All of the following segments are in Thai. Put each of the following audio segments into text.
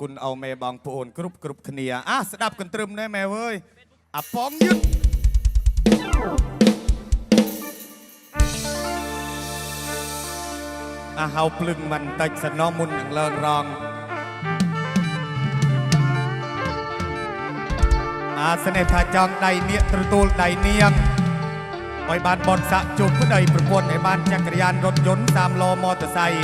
គុណអោមេបងប្អូនគ្រប់គ្រប់គ្នាអាស្ដាប់កន្ទ្រឹមណែម៉ែអើយអាប៉ងយឹតអាហៅភ្លឹងមិនតិចសណមុននឹងឡើងរងអាស្នេហ៍ថាចង់ដៃនៀកត្រទូលដៃនាងឲ្យបានបនស័កជុំប្តីប្រពន្ធឲ្យបានចក្រយានរថយន្តតាមឡម៉ូតឺស័យ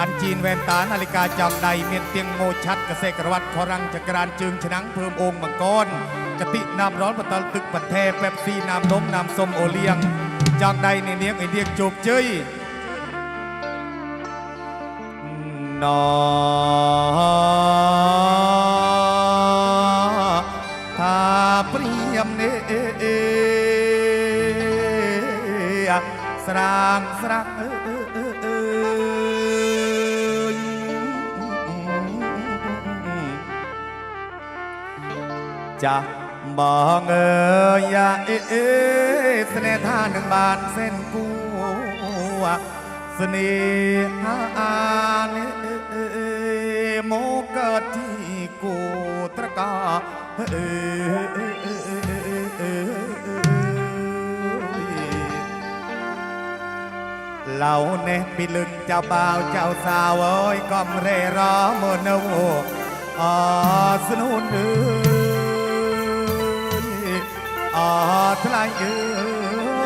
อันจีนแวนตานาฬิกาจำใดเมียนเตียงโมชัดกระเซกระวัดคอรังจักรานจึงฉนังเพิ่มองค์มังกรกตินำร้อนปะตลตึกปัดแทแป๊บซีนำมนมนำสมโอเลียงจางใดในเนียงไอเดียงจบเจยนอทารียมเนสร้างสรักเออ จะมองเอ่ยอย่าเอ้ยเสน่ห์ท่าหนึ่งบานเส้นกูเสน่หาเนโมเกิดที่กูตระกาเอเหล่าเนปีลึงเจ้าบ่าวเจ้าสาวเอ้ยก้มเร่รอมโนอาสนุนเอ ลายเอ้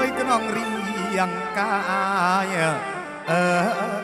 ยก็น้องเรียงกายเออ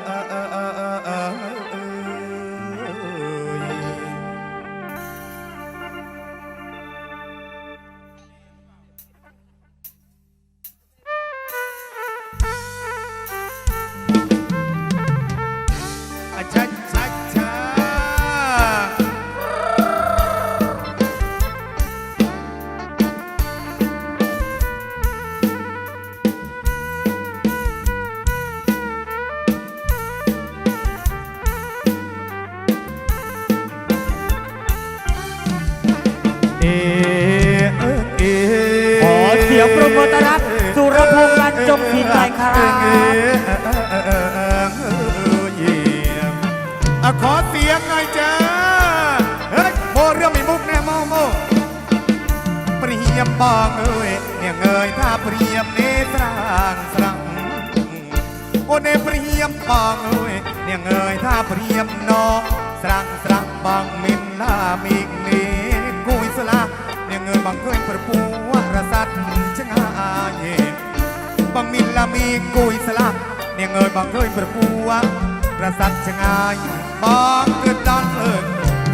ยงปรบมือต้อนรับสุรพงษ์บรรจงศิลป์หน่อยครับอะขอเสียงหน่อยจ้าเฮ้ยโมเรื่องมีมุกแน่โมโมเปรียบบองเอ้ยเนี่ยเงยถ้าเปรียบเนตรางสรังโอเนเปรียบบองเอ้ยเนี่ยเงยถ้าเปรียบนอสรังสรังบองมินลามิกนี่กุยสลา งบังเคยประปูวรสัตว์ชงอาเยบางมิลลามีกุยสลักเนี่ยเงยบางเคยประปัวประสัตชะงายบางเกิดดันเอิญ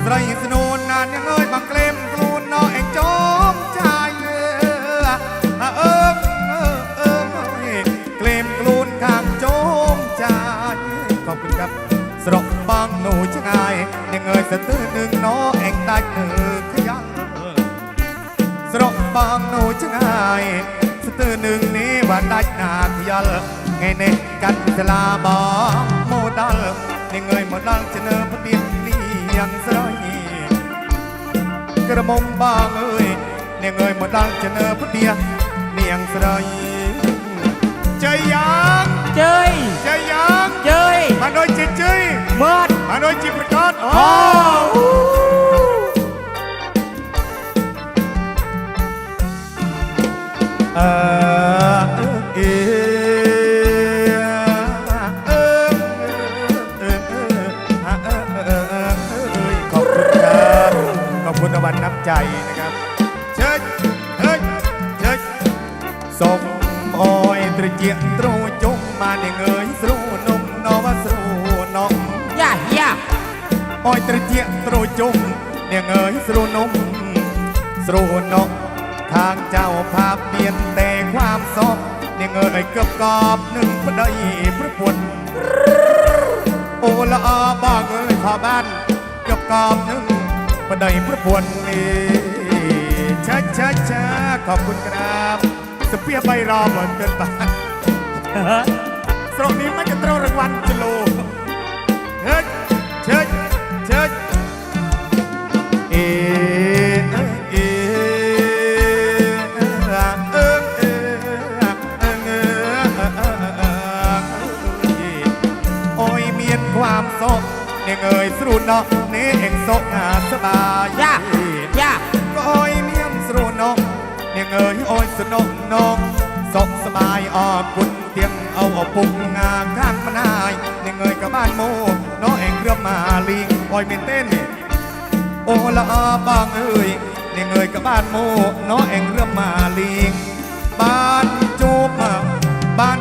ใส่สนุนนานเนี่ยเงยบางเกลมกลูนนอเอ็งจอมใจเออเอิมเออเออเกลมกลูนข้างจอมใจขอบคุณครับสรบบางหนูชะงายเนี่ยเงยสะตื้อหนึ่งนอเอ็งตายเอ๋ยขยัน បងនោះចង្អាយស្ទើរនឹងនេះបានដាច់ណាខ្យល់ថ្ងៃនេះកាត់សាលាបងមកដល់នឹងងើយមកដល់ជំនឿប្រទៀបនេះយ៉ាងស្រយក្រមុំបងអើយនឹងងើយមកដល់ជំនឿប្រទៀបនាងស្រយជ័យយ៉ាងជ័យជ័យយ៉ាងជ័យបានដូចជាជ័យមាត់បានដូចជាប្រកាសអូ เดียเลียงสรอยใจยัง เจย ใจยัง เจย มาโดยจิตใจ เมิด มาโดยจิตประกาศ โอ้ เออเอเอขอบคุณครับขอบคุณอวันน้ำใจนะครับ เชิญเฮ้ยเชิญส่งโอยตรเจียงตรูจุ่มมาในเงยสรูนมนอวสรูนม ย่าเฮีย โอ้ยตรเจียตรจุ่มเนี่ยเงยสรูนมสรูนกท างเจ้าภาพเปลี่ยนแต่ความซอกเนี่ยเงยเกือบกอบหนึ่งพได้พระปวดโอละอาบ้างเอ้ยพอบ้านเกือบกอบหนึ่งพได้พระปวดนี่ช้าช้าช้าขอบคุณครับสเปียใบรอเหมือนเกินไปสรบนี้ไม่จะตรงรางวัลจะโลเฮ้ยเชิญเชิญเอเอ 앵의 스루너내เ소나 스바 야야 거의 미엄 스루너 앵의ย이스노노 속스น้อ군เตียงเอาเอาปุ่งงาข้างมานายในเงยกับบ้านโมน้องเองเรื่อมาลีปล่อยเป็นเต้นโอละบางเอ้ยในเงยกับบ้านโมน้องเองเรื่อมาลีบ้านจูบบ้าน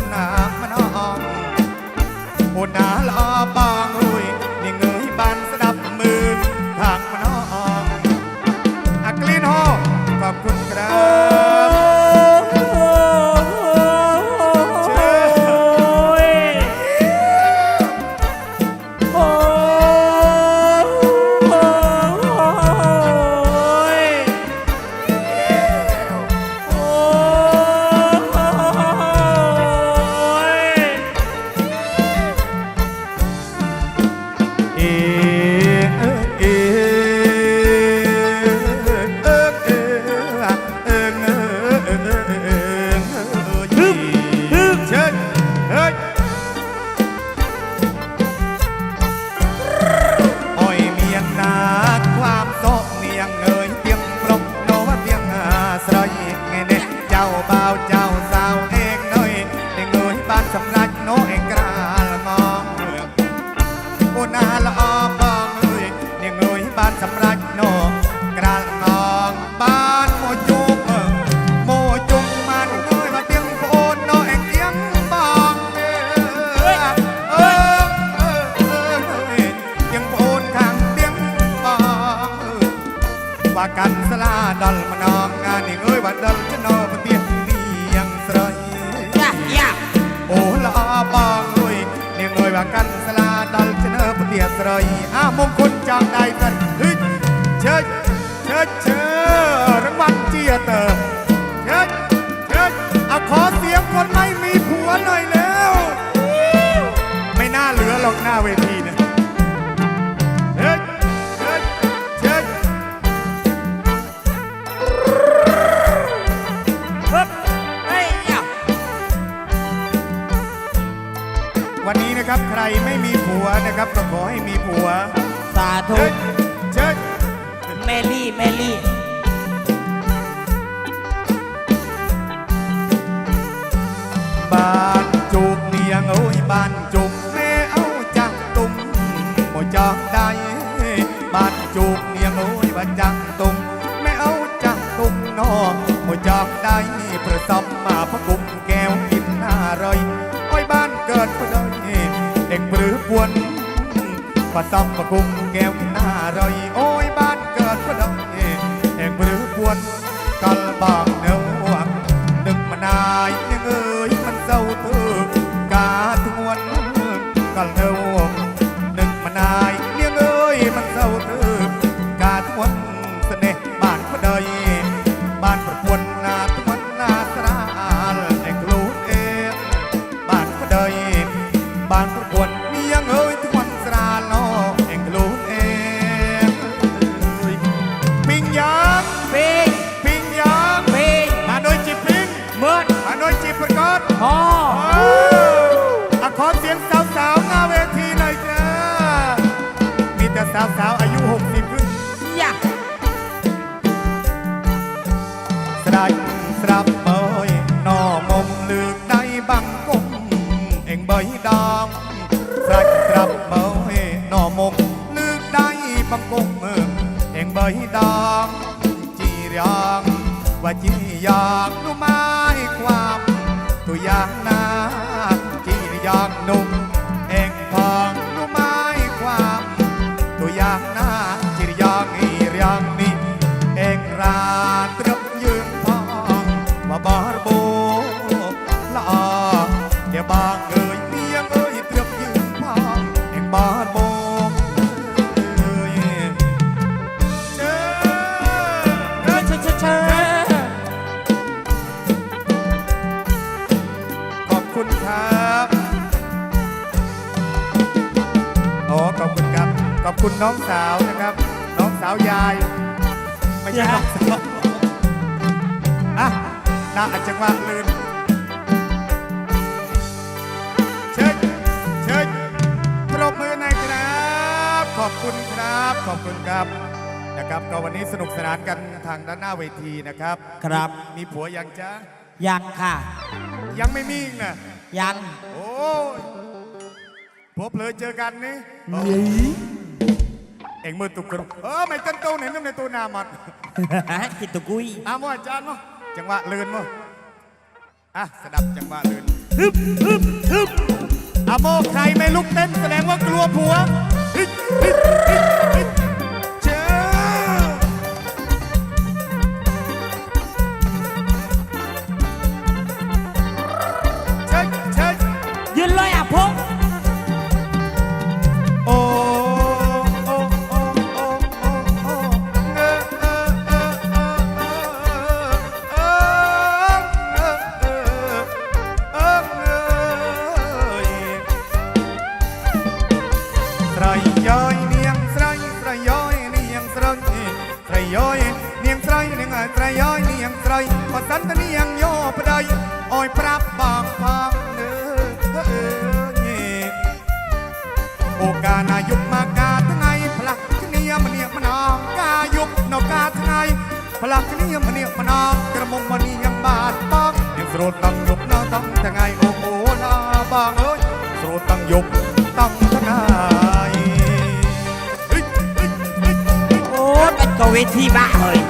ำหนักมันอ่อนหุ่นหนาลอบางหุย now, repeat. ือปวนประซ้ำประกุมแก้วหน้าเอยโอ้ยบ้านเกิดพระดำเองแห่งหรือปวนกลบางเน ก็วันนี้สนุกสนานกันทางด้านหน้าเวทีนะครับครับ มีผัวยังจ้ายังค่ะ ยังไม่มีนะยังโอ้ยพบเลยเจอกันนี่โอ้ยเอ็งมือตุกกระเออไม่ตั้นโตไหนน้ำในตัวหนามันคิดตุกุยอาวว่าอาจารย์มั้งจังหวะเลื่อนมั้อะสดับจังหวะเลื่นฮึบฮึบฮึบอาโมใครไม่ลุกเต้นแสดงว่ากลัวผัวฮึบฮึบ យោយនាងស្រីនាងស្រីយោយនាងស្រីបើសិនតែនាងយោប្តីអោយប្រាប់បងផងលើញេអូកាណាយុគមកកាថ្ងៃផ្លាស់គ្នាម្នាក់ម្ដងកាយុគនៅកាថ្ងៃផ្លាស់គ្នាម្នាក់ម្ដងក្រមុំមកនាងបានបងនាងស្រួលតាំងយុគនៅតាំងថ្ងៃអូអូណាបងអើយស្រួលតាំងយុគតាំង ก็เวทีบ้าเฮ้ย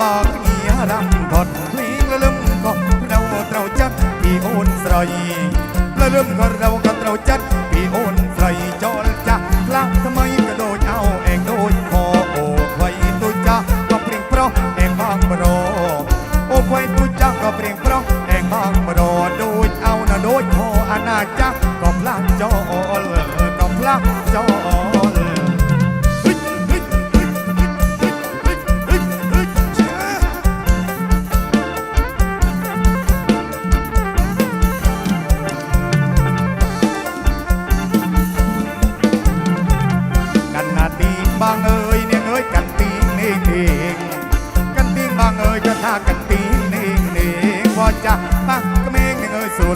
บอกอีรำทดเพลงละลึมก็เราเราจัดอีโอนสรอยละลึมก็เราก็เราจัด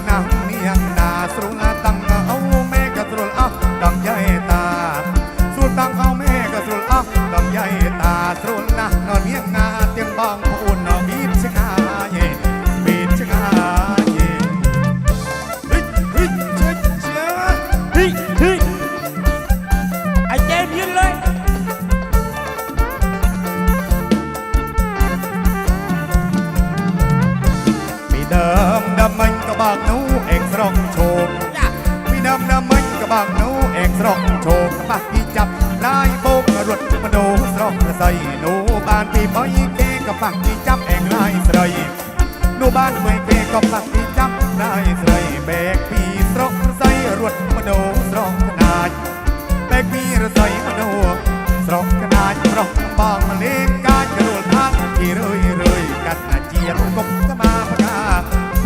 นังเนียงนาสรุง บ้านพี่บอยเคก็ปักที่จับเองลายใส่หนูบ้านเมืองเคก็ปักที่จับลายใส่แบกพี่สรงใส่รถมาโดสรองขนาดแบกพี่รถใส่มาโดสรองขนาดสรองบางมาเล่นการกระโดดทางที่เรื่อยเรยกันอาเจียนกบก็มาพกา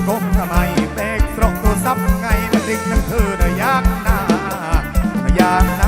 กบทำไมเบกสรงตัวซับไงมันดึงนั่นเธอเนยยากหน้ายากหน้า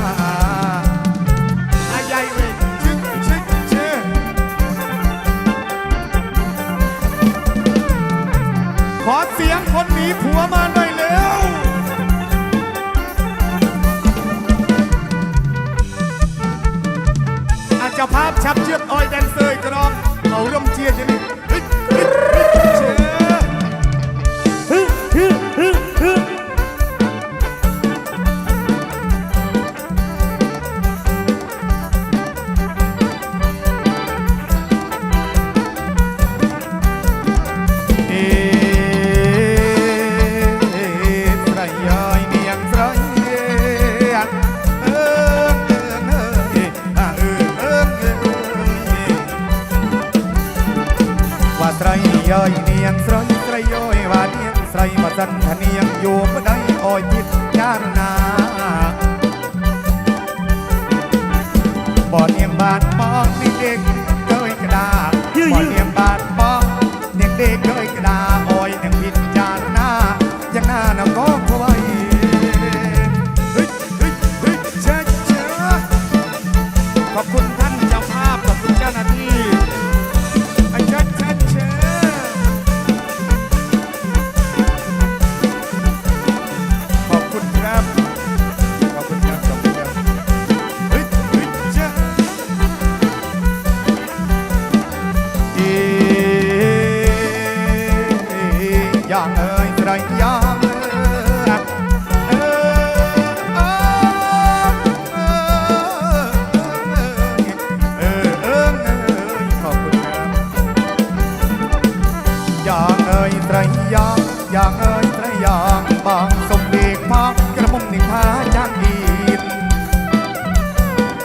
างอย่างเอ่ยรอย่างบางสมเด็จพักกระมุมนิพาจางดีน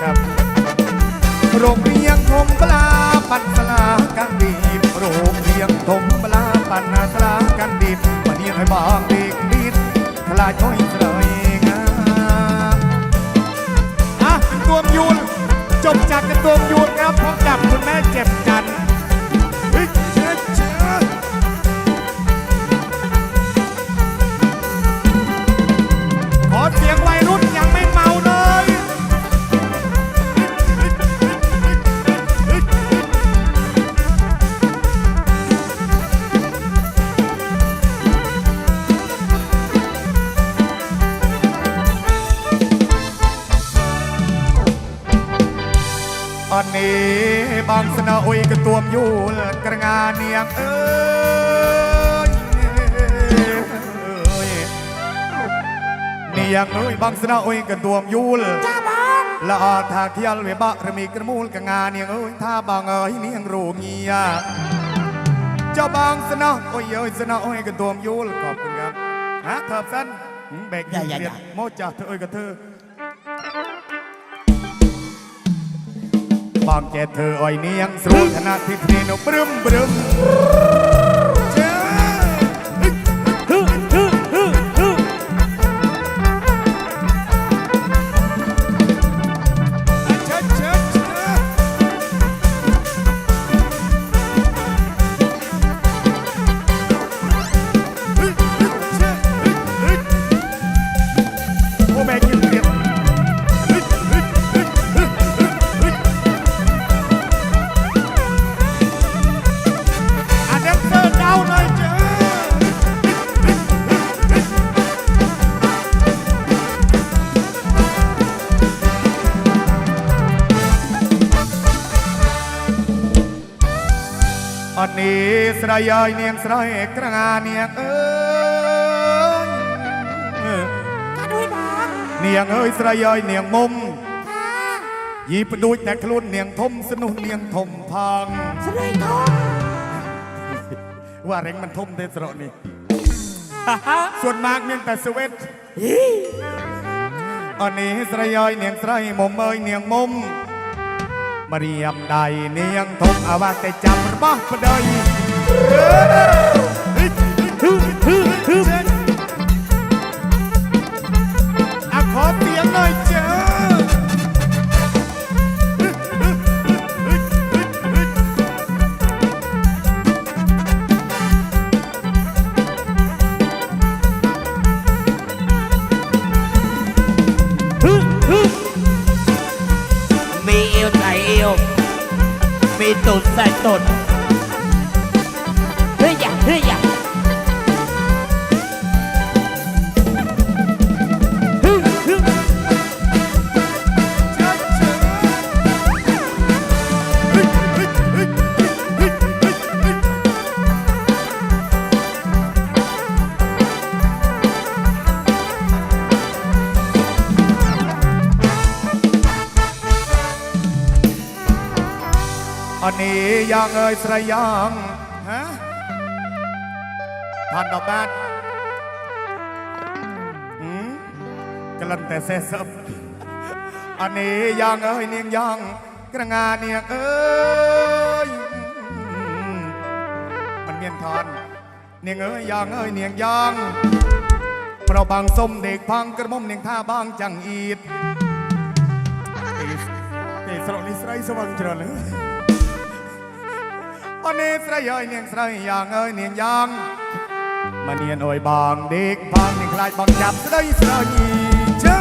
ครับโรงเรียงทมปลาปันสลากันดีบโรงเรียงทมปลาปันนาสลากันดีบมาเนียงให้บางเด็กนิดคลาช่อยเสยงาอะตัวมยูนจบจากกันตัวมยูนครับพบกับคุณแม่เจ็บะอาทางเที่ยวเวบะระมีกระมูลกระงานเนียงเอ้ยท่าบางเอ้ยเนียงรูเงียเจ้าบางสนาโอ้ยเอ้ยสนาอุยกระตัวมยูลขอบคุณครับฮะเถิบสั้นหืมแบกยืนเรียนโมจ่าเธอเอ้ยกับเธอ បងចេះធ្វើឲ្យនាងស្រួលថ្នាក់ពីគ្នានៅព្រឹមព្រឹមางเนียงเอ้ยสระยายเนียงมุมค่ะยีปดูแต่คลุนเนียงทมสนุนเนียงทมพังสลายทองว่าเร่งมันทมเทสระนี่ส่วนมากเนียงแต่สเวตอันนี้สระยายเนียงสระมุมเอ้ยเนียงมุมม ម្រាមដៃនាងធំអវតេចាំរបស់ប្តី ตุด អនីយ៉ាងអើយស្រីយ៉ាងហ៎ផាត់ដល់បាទក្លិនតែសេះសឹបអនីយ៉ាងអើយនាងយ៉ាងក្រងានាងអើយมันមានថននាងអើយយ៉ាងអើយនាងយ៉ាងប្របាំងសុំដេកផាំងក្រមុំនាងថាបាងចាំងអ៊ីតពេលស្រុកនេះស្រីស្វឹងច្រើនលើ អូននេះស្រីអើយនាងស្រីយ៉ាងអើយនាងយ៉ាងមនានអើយបងដេកផងនាងខ្លាចបងចាប់ស្ដីស្រីជើ